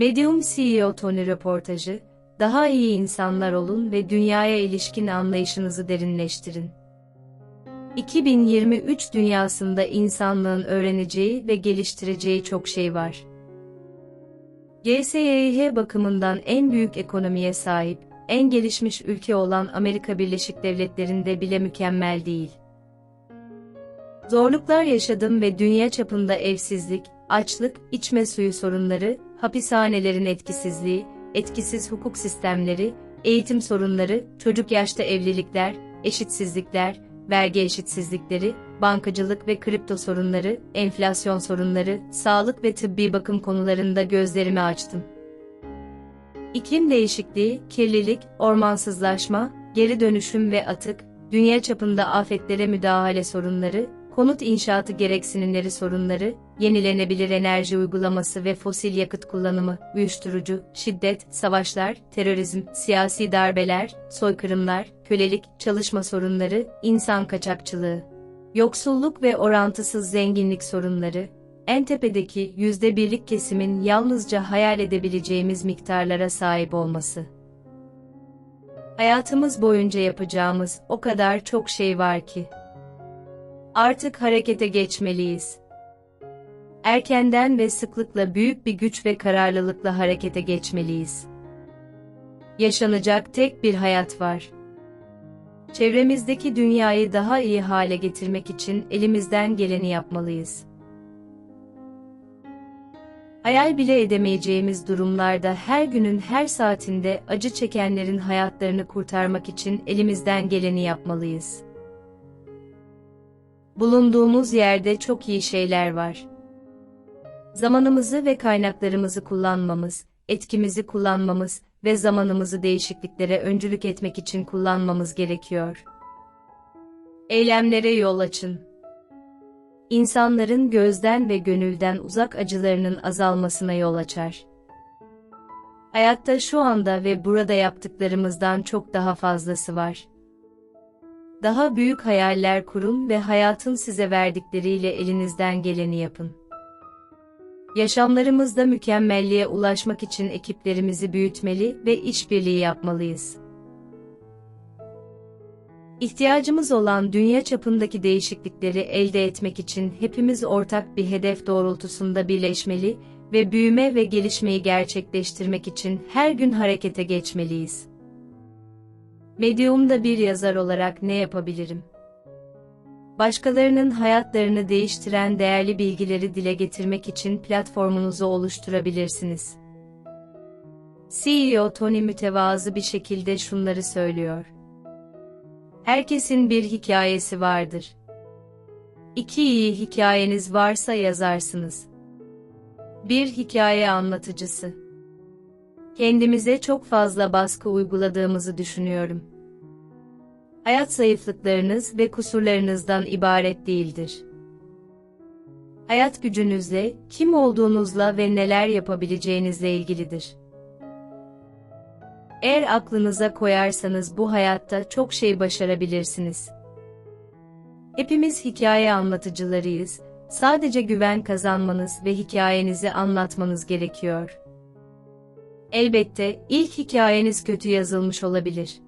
Medium CEO Tony röportajı, daha iyi insanlar olun ve dünyaya ilişkin anlayışınızı derinleştirin. 2023 dünyasında insanlığın öğreneceği ve geliştireceği çok şey var. GSYH bakımından en büyük ekonomiye sahip, en gelişmiş ülke olan Amerika Birleşik Devletleri'nde bile mükemmel değil. Zorluklar yaşadım ve dünya çapında evsizlik, açlık, içme suyu sorunları, hapishanelerin etkisizliği, etkisiz hukuk sistemleri, eğitim sorunları, çocuk yaşta evlilikler, eşitsizlikler, vergi eşitsizlikleri, bankacılık ve kripto sorunları, enflasyon sorunları, sağlık ve tıbbi bakım konularında gözlerimi açtım. İklim değişikliği, kirlilik, ormansızlaşma, geri dönüşüm ve atık, dünya çapında afetlere müdahale sorunları, konut inşaatı gereksinimleri sorunları, yenilenebilir enerji uygulaması ve fosil yakıt kullanımı, uyuşturucu, şiddet, savaşlar, terörizm, siyasi darbeler, soykırımlar, kölelik, çalışma sorunları, insan kaçakçılığı, yoksulluk ve orantısız zenginlik sorunları, en tepedeki yüzde birlik kesimin yalnızca hayal edebileceğimiz miktarlara sahip olması. Hayatımız boyunca yapacağımız o kadar çok şey var ki. Artık harekete geçmeliyiz. Erkenden ve sıklıkla büyük bir güç ve kararlılıkla harekete geçmeliyiz. Yaşanacak tek bir hayat var. Çevremizdeki dünyayı daha iyi hale getirmek için elimizden geleni yapmalıyız. Hayal bile edemeyeceğimiz durumlarda her günün her saatinde acı çekenlerin hayatlarını kurtarmak için elimizden geleni yapmalıyız. Bulunduğumuz yerde çok iyi şeyler var. Zamanımızı ve kaynaklarımızı kullanmamız, etkimizi kullanmamız ve zamanımızı değişikliklere öncülük etmek için kullanmamız gerekiyor. Eylemlere yol açın. İnsanların gözden ve gönülden uzak acılarının azalmasına yol açar. Hayatta şu anda ve burada yaptıklarımızdan çok daha fazlası var. Daha büyük hayaller kurun ve hayatın size verdikleriyle elinizden geleni yapın. Yaşamlarımızda mükemmelliğe ulaşmak için ekiplerimizi büyütmeli ve işbirliği yapmalıyız. İhtiyacımız olan dünya çapındaki değişiklikleri elde etmek için hepimiz ortak bir hedef doğrultusunda birleşmeli ve büyüme ve gelişmeyi gerçekleştirmek için her gün harekete geçmeliyiz. Medium'da bir yazar olarak ne yapabilirim? Başkalarının hayatlarını değiştiren değerli bilgileri dile getirmek için platformunuzu oluşturabilirsiniz. CEO Tony mütevazı bir şekilde şunları söylüyor. Herkesin bir hikayesi vardır. İki iyi hikayeniz varsa yazarsınız. Bir hikaye anlatıcısı. Kendimize çok fazla baskı uyguladığımızı düşünüyorum. Hayat zayıflıklarınız ve kusurlarınızdan ibaret değildir. Hayat gücünüzle, kim olduğunuzla ve neler yapabileceğinizle ilgilidir. Eğer aklınıza koyarsanız bu hayatta çok şey başarabilirsiniz. Hepimiz hikaye anlatıcılarıyız, sadece güven kazanmanız ve hikayenizi anlatmanız gerekiyor. Elbette, ilk hikayeniz kötü yazılmış olabilir.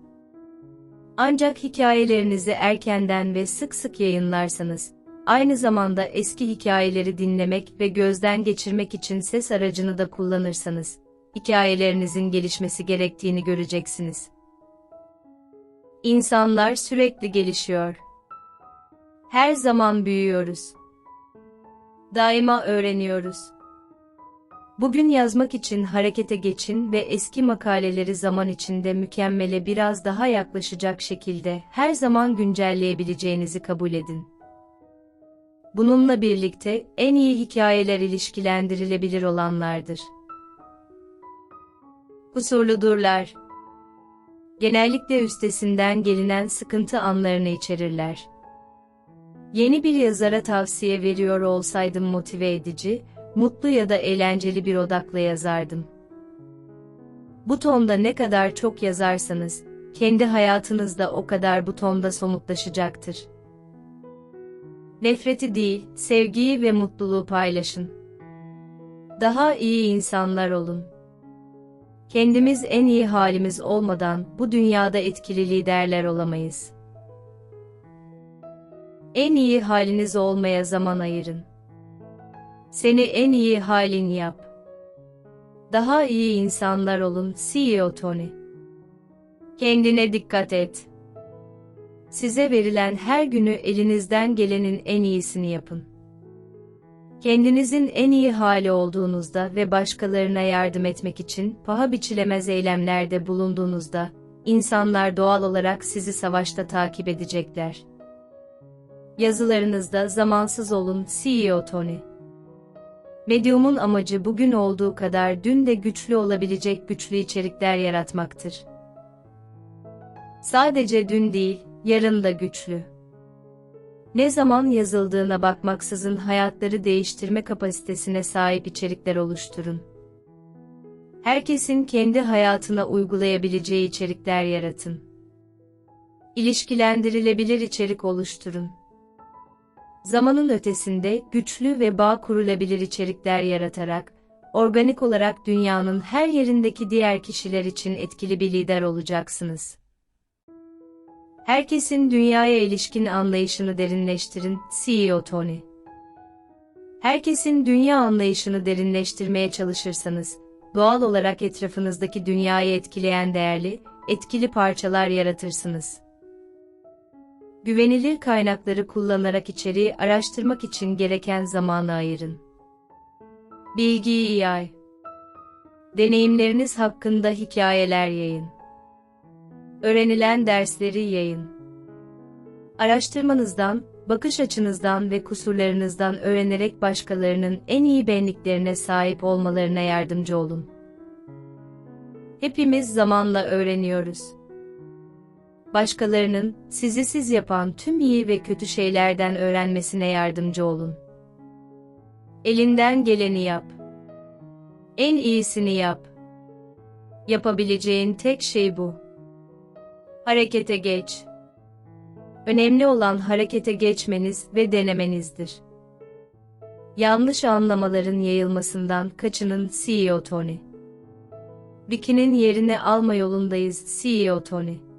Ancak hikayelerinizi erkenden ve sık sık yayınlarsanız, aynı zamanda eski hikayeleri dinlemek ve gözden geçirmek için ses aracını da kullanırsanız, hikayelerinizin gelişmesi gerektiğini göreceksiniz. İnsanlar sürekli gelişiyor. Her zaman büyüyoruz. Daima öğreniyoruz. Bugün yazmak için harekete geçin ve eski makaleleri zaman içinde mükemmele biraz daha yaklaşacak şekilde her zaman güncelleyebileceğinizi kabul edin. Bununla birlikte en iyi hikayeler ilişkilendirilebilir olanlardır. Kusurludurlar. Genellikle üstesinden gelinen sıkıntı anlarını içerirler. Yeni bir yazara tavsiye veriyor olsaydım motive edici, mutlu ya da eğlenceli bir odakla yazardım. Bu tonda ne kadar çok yazarsanız, kendi hayatınızda o kadar bu tonda somutlaşacaktır. Nefreti değil, sevgiyi ve mutluluğu paylaşın. Daha iyi insanlar olun. Kendimiz en iyi halimiz olmadan bu dünyada etkili liderler olamayız. En iyi haliniz olmaya zaman ayırın. Seni en iyi halin yap. Daha iyi insanlar olun CEO Tony. Kendine dikkat et. Size verilen her günü elinizden gelenin en iyisini yapın. Kendinizin en iyi hali olduğunuzda ve başkalarına yardım etmek için paha biçilemez eylemlerde bulunduğunuzda, insanlar doğal olarak sizi savaşta takip edecekler. Yazılarınızda zamansız olun CEO Tony. Medyumun amacı bugün olduğu kadar dün de güçlü olabilecek güçlü içerikler yaratmaktır. Sadece dün değil, yarın da güçlü. Ne zaman yazıldığına bakmaksızın hayatları değiştirme kapasitesine sahip içerikler oluşturun. Herkesin kendi hayatına uygulayabileceği içerikler yaratın. İlişkilendirilebilir içerik oluşturun. Zamanın ötesinde güçlü ve bağ kurulabilir içerikler yaratarak, organik olarak dünyanın her yerindeki diğer kişiler için etkili bir lider olacaksınız. Herkesin dünyaya ilişkin anlayışını derinleştirin, CEO Tony. Herkesin dünya anlayışını derinleştirmeye çalışırsanız, doğal olarak etrafınızdaki dünyayı etkileyen değerli, etkili parçalar yaratırsınız. Güvenilir kaynakları kullanarak içeriği araştırmak için gereken zamanı ayırın. Bilgiyi yay. Deneyimleriniz hakkında hikayeler yayın. Öğrenilen dersleri yayın. Araştırmanızdan, bakış açınızdan ve kusurlarınızdan öğrenerek başkalarının en iyi benliklerine sahip olmalarına yardımcı olun. Hepimiz zamanla öğreniyoruz. Başkalarının sizi siz yapan tüm iyi ve kötü şeylerden öğrenmesine yardımcı olun. Elinden geleni yap. En iyisini yap. Yapabileceğin tek şey bu. Harekete geç. Önemli olan harekete geçmeniz ve denemenizdir. Yanlış anlamaların yayılmasından kaçının CEO Tony. Ricky'nin yerini alma yolundayız CEO Tony.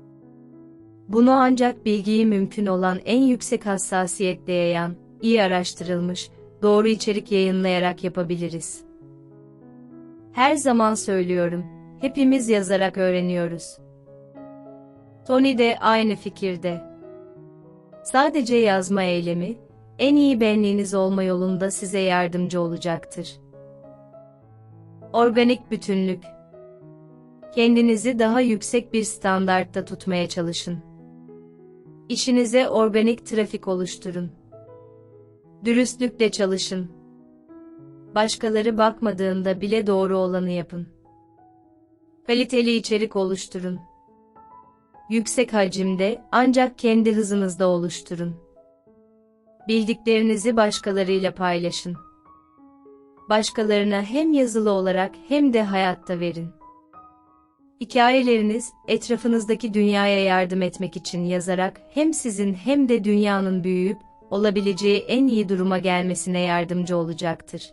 Bunu ancak bilgiyi mümkün olan en yüksek hassasiyetle yayan, iyi araştırılmış, doğru içerik yayınlayarak yapabiliriz. Her zaman söylüyorum, hepimiz yazarak öğreniyoruz. Tony de aynı fikirde. Sadece yazma eylemi, en iyi benliğiniz olma yolunda size yardımcı olacaktır. Organik bütünlük. Kendinizi daha yüksek bir standartta tutmaya çalışın. İşinize organik trafik oluşturun. Dürüstlükle çalışın. Başkaları bakmadığında bile doğru olanı yapın. Kaliteli içerik oluşturun. Yüksek hacimde ancak kendi hızınızda oluşturun. Bildiklerinizi başkalarıyla paylaşın. Başkalarına hem yazılı olarak hem de hayatta verin. Hikayeleriniz, etrafınızdaki dünyaya yardım etmek için yazarak hem sizin hem de dünyanın büyüyüp, olabileceği en iyi duruma gelmesine yardımcı olacaktır.